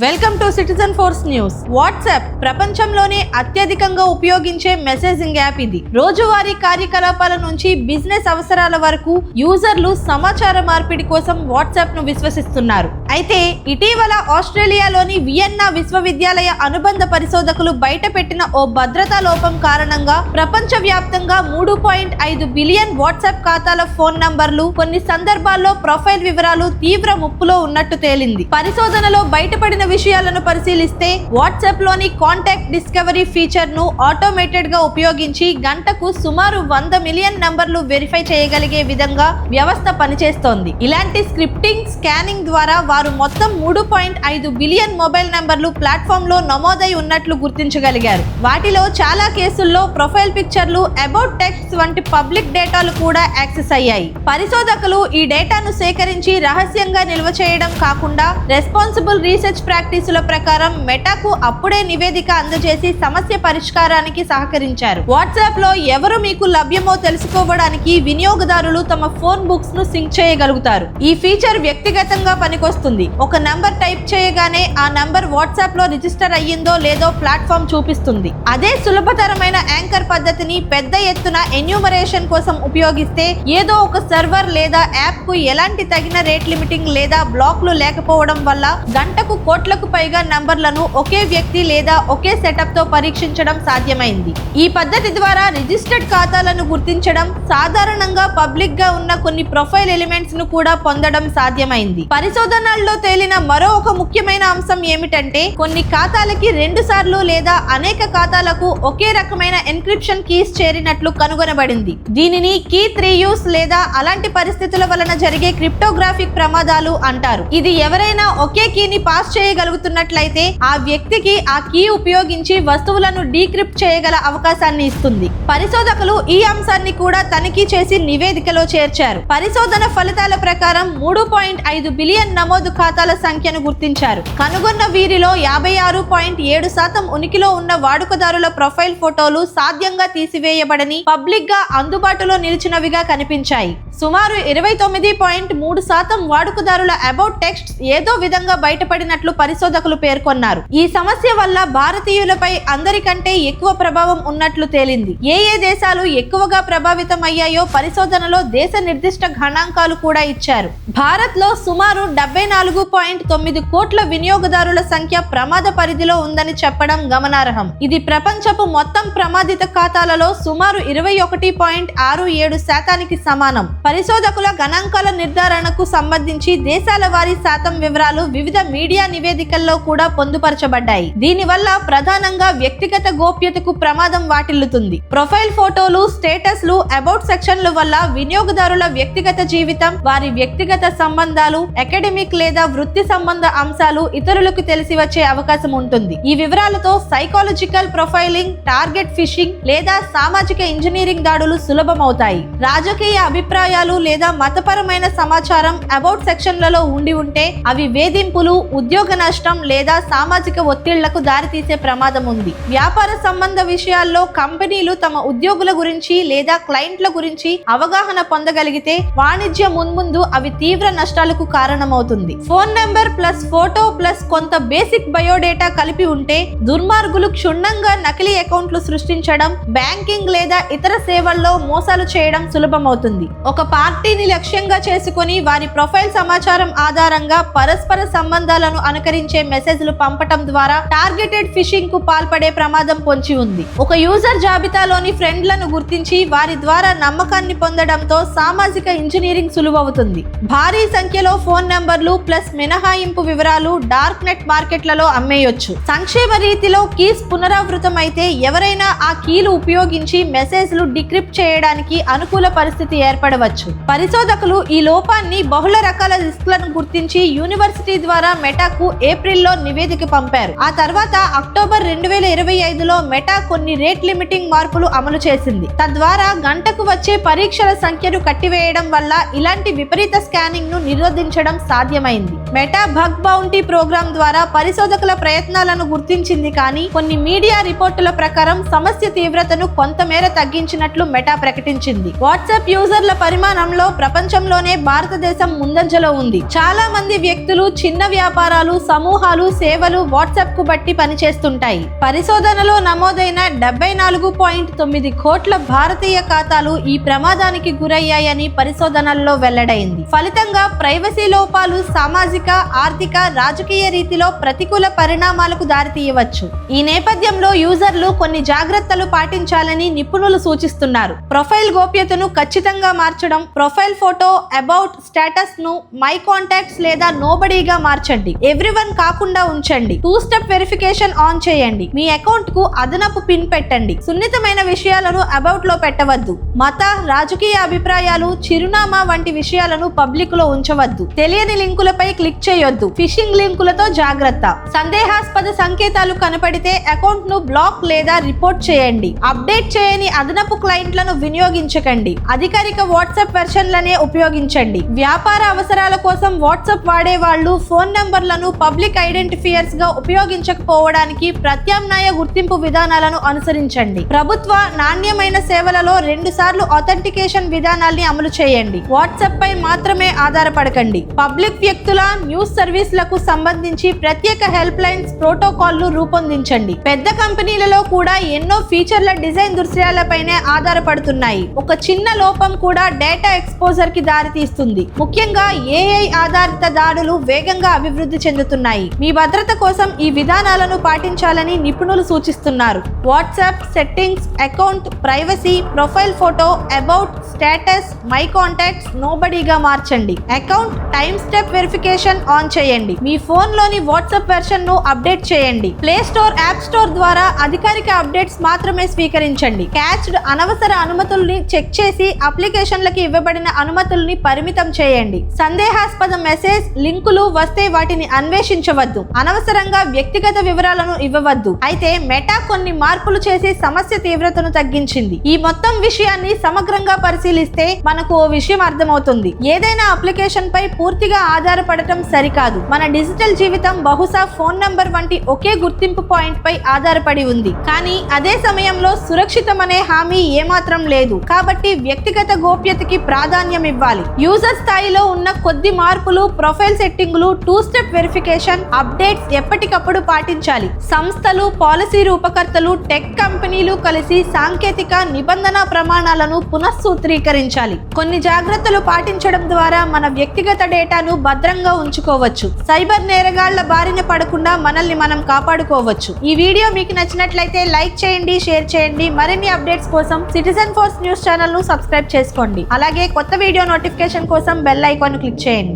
Welcome to Citizen Force News. WhatsApp ప్రపంచంలోనే అత్యధికంగా ఉపయోగించే మెసేజింగ్ యాప్ ఇది. రోజువారీ కార్యకలాపాల నుంచి బిజినెస్ అవసరాల వరకు యూజర్లు సమాచార మార్పిడి కోసం వాట్సాప్ను విశ్వసిస్తున్నారు. అయితే ఇటీవల ఆస్ట్రేలియాలోని వియన్నా విశ్వవిద్యాలయ అనుబంధ పరిశోధకులు బయటపెట్టిన ఓ భద్రతా లోపం కారణంగా ప్రపంచ వ్యాప్తంగా మూడు పాయింట్ ఐదు బిలియన్ వాట్సాప్ ఖాతాల ఫోన్ నంబర్లు కొన్ని సందర్భాల్లో ప్రొఫైల్ వివరాలు తీవ్ర ముప్పులో ఉన్నట్టు తేలింది. పరిశోధనలో బయటపడిన విషయాలను పరిశీలిస్తే వాట్సాప్లోని కాంటాక్ట్ డిస్కవరీ ఫీచర్ను ఆటోమేటెడ్గా ఉపయోగించి గంటకు సుమారు వంద మిలియన్ నంబర్లు వెరిఫై చేయగలిగే విధంగా వ్యవస్థ పనిచేస్తోంది. ఇలాంటి స్క్రిప్టింగ్ స్కానింగ్ ద్వారా వారు మొత్తం మూడు పాయింట్ ఐదు బిలియన్ మొబైల్ నంబర్లు ప్లాట్ఫామ్లో నమోదై ఉన్నట్లు గుర్తించగలిగారు. వాటిలో చాలా కేసుల్లో ప్రొఫైల్ పిక్చర్లు అబౌట్ టెక్స్ట్ వంటి పబ్లిక్ డేటాలు కూడా యాక్సెస్ అయ్యాయి. పరిశోధకులు ఈ డేటాను సేకరించి రహస్యంగా నిల్వ చేయడం కాకుండా రెస్పాన్సిబుల్ రీసెర్చ్ ప్రాక్టీసుల ప్రకారం మెటాకు అప్పుడే నివేదిక అందజేసి సమస్య పరిష్కారానికి సహకరించారు. వాట్సాప్లో ఎవరు మీకు లభ్యమో తెలుసుకోవడానికి వినియోగదారులు తమ ఫోన్ బుక్స్ను సింక్ చేయగలుగుతారు. ఈ ఫీచర్ వ్యక్తిగతంగా పనికొస్తుంది. ఒక నంబర్ టైప్ చేయగానే ఆ నంబర్ వాట్సాప్లో రిజిస్టర్ అయ్యిందో లేదో ప్లాట్ఫామ్ చూపిస్తుంది. అదే సులభతరమైన యాంకర్ పద్ధతిని పెద్ద ఎత్తున ఎన్యూమరేషన్ కోసం ఉపయోగిస్తే ఏదో ఒక సర్వర్ లేదా యాప్కు ఎలాంటి తగిన రేట్ లిమిటింగ్ లేదా బ్లాక్లు లేకపోవడం వల్ల గంటకు కోట్ కోట్లకు పైగా నంబర్లను ఒకే వ్యక్తి లేదా ఒకే సెటప్తో పరీక్షించడం సాధ్యమైంది. ఈ పద్ధతి ద్వారా రిజిస్టర్డ్ ఖాతాలను గుర్తించడం సాధారణంగా పబ్లిక్గా ఉన్న కొన్ని ప్రొఫైల్ ఎలిమెంట్స్ను కూడా పొందడం సాధ్యమైంది. పరిశోధనల్లో తేలిన మరో ఒక ముఖ్యమైన అంశం ఏమిటంటే కొన్ని ఖాతాలకి రెండు సార్లు లేదా అనేక ఖాతాలకు ఒకే రకమైన ఎన్క్రిప్షన్ కీస్ చేరినట్లు కనుగొనబడింది. దీనిని కీ త్రీ యూస్ లేదా అలాంటి పరిస్థితుల వలన జరిగే క్రిప్టోగ్రాఫిక్ ప్రమాదాలు అంటారు. ఇది ఎవరైనా ఒకే కీని పాస్ చేయ చేయగలుగుతున్నట్లయితే ఆ వ్యక్తికి ఆ కీ ఉపయోగించి వస్తువులను డీక్రిప్ట్ చేయగల అవకాశాన్ని ఇస్తుంది. పరిశోధకులు ఈ అంశాన్ని కూడా తనిఖీ చేసి నివేదికలో చేర్చారు. పరిశోధన ఫలితాల ప్రకారం మూడు పాయింట్ ఐదు బిలియన్ నమోదు ఖాతాల సంఖ్యను గుర్తించారు. కనుగొన్న వీరిలో యాభై ఆరు పాయింట్ ఏడు శాతం ఉనికిలో ఉన్న వాడుకదారుల ప్రొఫైల్ ఫోటోలు సాధ్యంగా తీసివేయబడని పబ్లిక్గా అందుబాటులో నిలిచినవిగా కనిపించాయి. సుమారు ఇరవై తొమ్మిది పాయింట్ మూడు శాతం వాడుకదారుల అబౌట్ టెక్స్ట్ ఏదో విధంగా బయటపడినట్లు పరిశోధకులు పేర్కొన్నారు. ఈ సమస్య వల్ల భారతీయులపై అందరికంటే ఎక్కువ ప్రభావం ఉన్నట్లు తేలింది. ఏ ఏ దేశాలు ఎక్కువగా ప్రభావితం అయ్యాయో పరిశోధనలో దేశ నిర్దిష్ట గణాంకాలు కూడా ఇచ్చారు. భారత్లో సుమారు డెబ్బై నాలుగు పాయింట్ తొమ్మిది కోట్ల వినియోగదారుల సంఖ్య ప్రమాద పరిధిలో ఉందని చెప్పడం గమనార్హం. ఇది ప్రపంచపు మొత్తం ప్రమాదిత ఖాతాలలో సుమారు ఇరవై ఒకటి పాయింట్ ఆరు ఏడు శాతానికి సమానం. పరిశోధకుల గణాంకాల నిర్ధారణకు సంబంధించి దేశాల వారీ శాతం వివరాలు వివిధ మీడియా నివేదికల్లో కూడా పొందుపరచబడ్డాయి. దీనివల్ల ప్రధానంగా వ్యక్తిగత గోప్యతకు ప్రమాదం వాటిల్లుతుంది. ప్రొఫైల్ ఫోటోలు స్టేటస్లు అబౌట్ సెక్షన్ల వల్ల వినియోగదారుల వ్యక్తిగత జీవితం వారి వ్యక్తిగత సంబంధాలు అకాడమిక్ లేదా వృత్తి సంబంధ అంశాలు ఇతరులకు తెలిసి వచ్చే అవకాశం ఉంటుంది. ఈ వివరాలతో సైకాలజికల్ ప్రొఫైలింగ్ టార్గెట్ ఫిషింగ్ లేదా సామాజిక ఇంజనీరింగ్ దాడులు సులభమవుతాయి. రాజకీయ అభిప్రాయాలు లేదా మతపరమైన సమాచారం అబౌట్ సెక్షన్లలో ఉండి ఉంటే అవి వేధింపులు ఉద్యోగ నష్టం లేదా సామాజిక ఒత్తిళ్ళకు దారితీసే ప్రమాదం ఉంది. వ్యాపార సంబంధ విషయాల్లో కంపెనీలు తమ ఉద్యోగుల గురించి లేదా క్లయింట్ల గురించి అవగాహన పొందగలిగితే వాణిజ్య మున్ముందు అవి తీవ్ర నష్టాలకు కారణమవుతుంది. Phone number plus photo plus కొంత బేసిక్ బయోడేటా కలిపి ఉంటే దుర్మార్గులు క్షుణ్ణంగా నకిలీ అకౌంట్లు సృష్టించడం బ్యాంకింగ్ లేదా ఇతర సేవల్లో మోసాలు చేయడం సులభమవుతుంది. ఒక పార్టీని లక్ష్యంగా చేసుకొని వారి ప్రొఫైల్ సమాచారం ఆధారంగా పరస్పర సంబంధాలను అనుకరించే మెసేజ్లు పంపటం ద్వారా టార్గెటెడ్ ఫిషింగ్కు పాల్పడే ప్రమాదం పొంచి ఉంది. ఒక యూజర్ జాబితాలోని ఫ్రెండ్లను గుర్తించి వారి ద్వారా నమ్మకాన్ని పొందడంతో సామాజిక ఇంజనీరింగ్ సులువవుతుంది. భారీ సంఖ్యలో ఫోన్ నంబర్లు ప్లస్ మినహాయింపు వివరాలు డార్క్ నెట్ మార్కెట్లలో అమ్మేయొచ్చు. సంక్షేమ రీతిలో కీస్ పునరావృతం అయితే ఎవరైనా ఆ కీలు ఉపయోగించి మెసేజ్లు డిక్రిప్ట్ చేయడానికి అనుకూల పరిస్థితి ఏర్పడవచ్చు. పరిశోధకులు ఈ లోపాన్ని బహుళ రకాల రిస్క్లను గుర్తించి యూనివర్సిటీ ద్వారా మెటాకు ఏప్రిల్లో నివేదిక పంపారు. ఆ తర్వాత అక్టోబర్ రెండు వేల ఇరవై ఐదులో మెటా కొన్ని రేట్ లిమిటింగ్ మార్పులు అమలు చేసింది. తద్వారా గంటకు వచ్చే పరీక్షల సంఖ్యను కట్టివేయడం వల్ల ఇలాంటి విపరీత స్కానింగ్ను నిరోధించడం సాధ్యమైంది. మెటా బగ్ బౌంటీ ప్రోగ్రాం ద్వారా పరిశోధకుల ప్రయత్నాలను గుర్తించింది కానీ కొన్ని మీడియా రిపోర్టుల ప్రకారం సమస్య తీవ్రతను కొంతమేర తగ్గించినట్లు మెటా ప్రకటించింది. వాట్సాప్ యూజర్ల పరిమితి నిర్మాణంలో ప్రపంచంలోనే భారతదేశం ముందంజలో ఉంది. చాలా మంది వ్యక్తులు చిన్న వ్యాపారాలు సమూహాలు సేవలు వాట్సాప్కు బట్టి పనిచేస్తుంటాయి. పరిశోధనలో నమోదైన డెబ్బై నాలుగు పాయింట్ తొమ్మిది కోట్ల భారతీయ ఖాతాలు ఈ ప్రమాదానికి గురయ్యాయని పరిశోధనల్లో వెల్లడైంది. ఫలితంగా ప్రైవసీ లోపాలు సామాజిక ఆర్థిక రాజకీయ రీతిలో ప్రతికూల పరిణామాలకు దారితీయవచ్చు. ఈ నేపథ్యంలో యూజర్లు కొన్ని జాగ్రత్తలు పాటించాలని నిపుణులు సూచిస్తున్నారు. ప్రొఫైల్ గోప్యతను ఖచ్చితంగా మార్చడం ప్రొఫైల్ ఫోటో అబౌట్ స్టేటస్ను మై కాంటాక్ట్స్ లేదా నోబడీగా మార్చండి. ఎవ్రీవన్ కాకుండా ఉంచండి. టూ స్టెప్ వెరిఫికేషన్ ఆన్ చేయండి. మీ అకౌంట్కు అదనపు పిన్ పెట్టండి. సున్నితమైన విషయాలను అబౌట్లో పెట్టవద్దు. మత రాజకీయ అభిప్రాయాలు చిరునామా వంటి విషయాలను పబ్లిక్లో ఉంచవద్దు. తెలియని లింకులపై క్లిక్ చేయొద్దు. ఫిషింగ్ లింకులతో జాగ్రత్త. సందేహాస్పద సంకేతాలు కనపడితే అకౌంట్ను బ్లాక్ లేదా రిపోర్ట్ చేయండి. అప్డేట్ చేయని అదనపు క్లయింట్లను వినియోగించకండి. అధికారిక వాట్సాప్ వెర్షన్లనే ఉపయోగించండి. వ్యాపార అవసరాల కోసం వాట్సాప్ వాడే వాళ్ళు ఫోన్ నంబర్లను పబ్లిక్ ఐడెంటిఫియర్స్గా ఉపయోగించకపోవడానికి ప్రత్యామ్నాయ గుర్తింపు విధానాలను అనుసరించండి. ప్రభుత్వ నాణ్యమైన సేవలలో రెండు సార్లు అథెంటికేషన్ విధానాల్ని అమలు చేయండి. వాట్సాప్ పై మాత్రమే ఆధారపడకండి. పబ్లిక్ వ్యక్తుల న్యూస్ సర్వీస్లకు సంబంధించి ప్రత్యేక హెల్ప్ లైన్స్ ప్రోటోకాల్ను రూపొందించండి. పెద్ద కంపెనీలలో కూడా ఎన్నో ఫీచర్ల డిజైన్ దృశ్యాలపైనే ఆధారపడుతున్నాయి. ఒక చిన్న లోపం కూడా డేటా ఎక్స్పోజర్కి దారితీస్తుంది ముఖ్యంగా ఏఐ ఆధారిత దాడులు వేగంగా అభివృద్ధి చెందుతున్నాయి. మీ భద్రత కోసం ఈ విధానాలను పాటించాలని నిపుణులు సూచిస్తున్నారు. WhatsApp settings account privacy profile photo about status my contacts నోబడీగా మార్చండి. Account time step verification on చేయండి. మీ ఫోన్లోని వాట్సాప్ వెర్షన్ను అప్డేట్ చేయండి. ప్లే స్టోర్ యాప్ స్టోర్ ద్వారా అధికారిక అప్డేట్స్ మాత్రమే స్వీకరించండి. క్యాచ్డ్ అనవసర అనుమతుల్ని చెక్ చేసి అప్లికేషన్లకి ఇవ్వబడిన అనుమతుల్ని పరిమితం చేయండి. సందేహాస్పద మెసేజ్ లింకులు వస్తే వాటిని అన్వేషించవద్దు. అనవసరంగా వ్యక్తిగత వివరాలను ఇవ్వవద్దు. అయితే మెటా కొన్ని మార్పులు చేసి సమస్య తీవ్రతను తగ్గించింది. ఈ మొత్తం విషయాన్ని సమగ్రంగా పరిశీలిస్తే మనకు ఓ విషయం అర్థమవుతుంది. ఏదైనా అప్లికేషన్ పై పూర్తిగా ఆధారపడటం సరికాదు. మన డిజిటల్ జీవితం బహుశా ఫోన్ నంబర్ వంటి ఒకే గుర్తింపు పాయింట్ పై ఆధారపడి ఉంది. కానీ అదే సమయంలో సురక్షితమనే హామీ ఏమాత్రం లేదు. కాబట్టి వ్యక్తిగత గోప్యతకి ప్రాధాన్యం ఇవ్వాలి. యూజర్ స్థాయిలో ఉన్న కొద్ది మార్పులు ప్రొఫైల్ సెట్టింగులు టూ స్టెప్ వెరిఫికేషన్ అప్డేట్స్ ఎప్పటికప్పుడు పాటించాలి. సంస్థలు పాలసీ రూపకర్తలు టెక్ కంపెనీలు కలిసి సాంకేతిక నిబంధన ప్రమాణాలను పునఃసూత్రీకరించాలి. కొన్ని జాగ్రత్తలు పాటించడం ద్వారా మన వ్యక్తిగత డేటాను భద్రంగా ఉంచుకోవచ్చు. సైబర్ నేరగాళ్ళ బారిన పడకుండా మనల్ని మనం కాపాడుకోవచ్చు. ఈ వీడియో మీకు నచ్చినట్లయితే లైక్ చేయండి షేర్ చేయండి. మరిన్ని అప్డేట్స్ కోసం సిటిజన్ ఫోర్స్ న్యూస్ ఛానల్ను సబ్స్క్రైబ్ చేసుకోండి. అలాగే కొత్త వీడియో నోటిఫికేషన్ కోసం బెల్ ఐకాన్ క్లిక్ చేయండి.